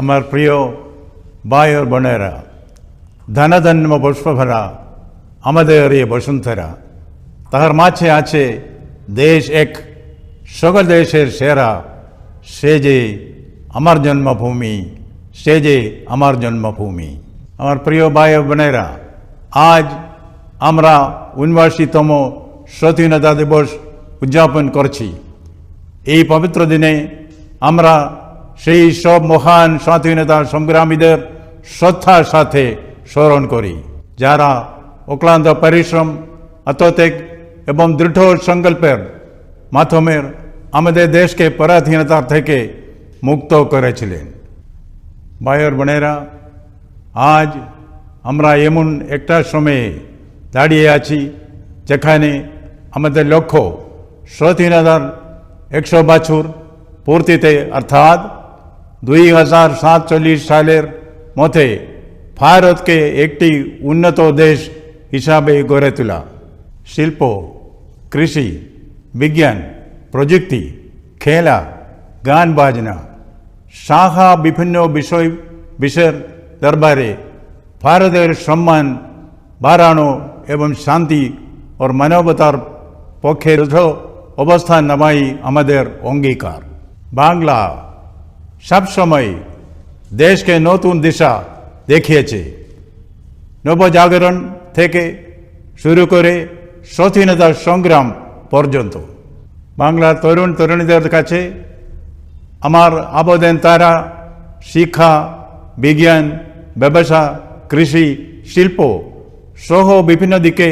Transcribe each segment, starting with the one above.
আমার প্রিয় ও বোনেরা, ধনধন্য পুষ্পভরা, আমাদের এই বসুন্ধরা, তাহার মাঝে আছে দেশ এক সকল দেশের সেরা, সে যে আমার জন্মভূমি, সে যে আমার জন্মভূমি। আমার প্রিয় ভাই বোনেরা, আজ আমরা উনআশিতম স্বাধীনতা দিবস উদযাপন করছি। এই পবিত্র দিনে আমরা সেই সব মহান স্বাধীনতা সংগ্রামীদের শ্রদ্ধার সাথে স্মরণ করি। যারা অক্লান্ত পরিশ্রম, আত্মত্যাগ এবং দৃঢ় সংকল্পের মাধ্যমে আমাদের দেশকে পরাধীনতা থেকে মুক্ত করেছিলেন। ভাইয়ের বোনেরা, আজ আমরা এমন একটা সময়ে দাঁড়িয়ে আছি যেখানে আমাদের লক্ষ্য স্বাধীনতার একশো বছর পূর্তিতে, অর্থাৎ দুই হাজার সাতচল্লিশ সালের মধ্যে ভারতকে একটি উন্নত দেশ হিসাবে গড়ে তোলা। শিল্প, কৃষি, বিজ্ঞান, প্রযুক্তি, খেলা, গান বাজনা, শাখা বিভিন্ন বিষয়, বিষয়ের দরবারে ভারতের সম্মান বাড়ানো এবং শান্তি ওর মানবতার পক্ষে দৃঢ় অবস্থান নেওয়াই আমাদের অঙ্গীকার। বাংলা সবসময় দেশকে নতুন দিশা দেখিয়েছে। নবজাগরণ থেকে শুরু করে স্বাধীনতা সংগ্রাম পর্যন্ত। বাংলার তরুণ তরুণীদের কাছে আমার আবেদন, তারা শিক্ষা, বিজ্ঞান, ব্যবসা, কৃষি, শিল্প সহ বিভিন্ন দিকে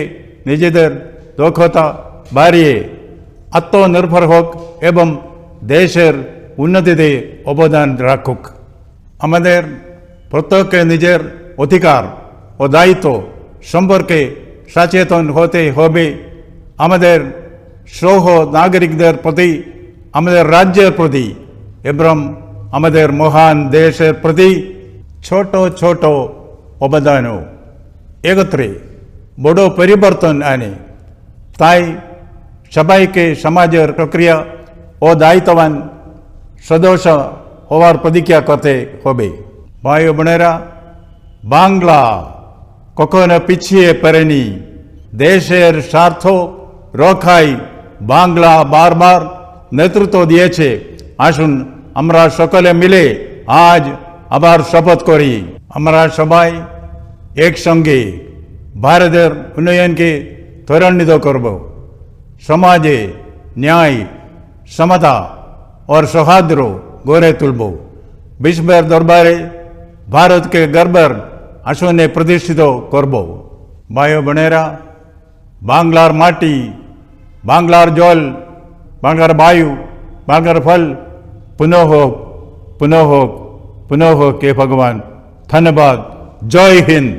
নিজেদের দক্ষতা বাড়িয়ে আত্মনির্ভর হোক এবং দেশের উন্নতিতে অবদান রাখুক আমাদের প্রত্যেককে নিজের অধিকার ও দায়িত্ব সম্পর্কে সচেতন হতে হবে আমাদের সহ নাগরিকদের প্রতি আমাদের রাজ্যের প্রতি এবং আমাদের মহান দেশের প্রতি ছোট ছোট অবদানও একত্রে বড় পরিবর্তন আনে তাই সবাইকে সমাজের প্রক্রিয়া ও দায়িত্ববান সদস্য হওয়ার প্রতিজ্ঞা করতে হবে ভাই বোনেরা বাংলা কখনো পিছিয়ে পড়েনি দেশের স্বার্থ রক্ষায় বাংলা বারবার নেতৃত্ব দিয়েছে আসুন আমরা সকলে মিলে আজ আবার শপথ করি আমরা সবাই একসঙ্গে ভারতের উন্নয়নকে ত্বরান্বিত করব সমাজে ন্যায় সমতা और সৌহার্দ্র গড়ে তুলব বিশ্বের দরবারে ভারতকে গর্বের আসনে প্রতিষ্ঠিত করব ভাই ও বোনেরা বাংলার মাটি বাংলার জল বাংলার বায়ু বাংলার ফল পুনঃ হোক পুনঃ হোক পুনঃ হোক কে ভগবান ধন্যবাদ জয় হিন্দ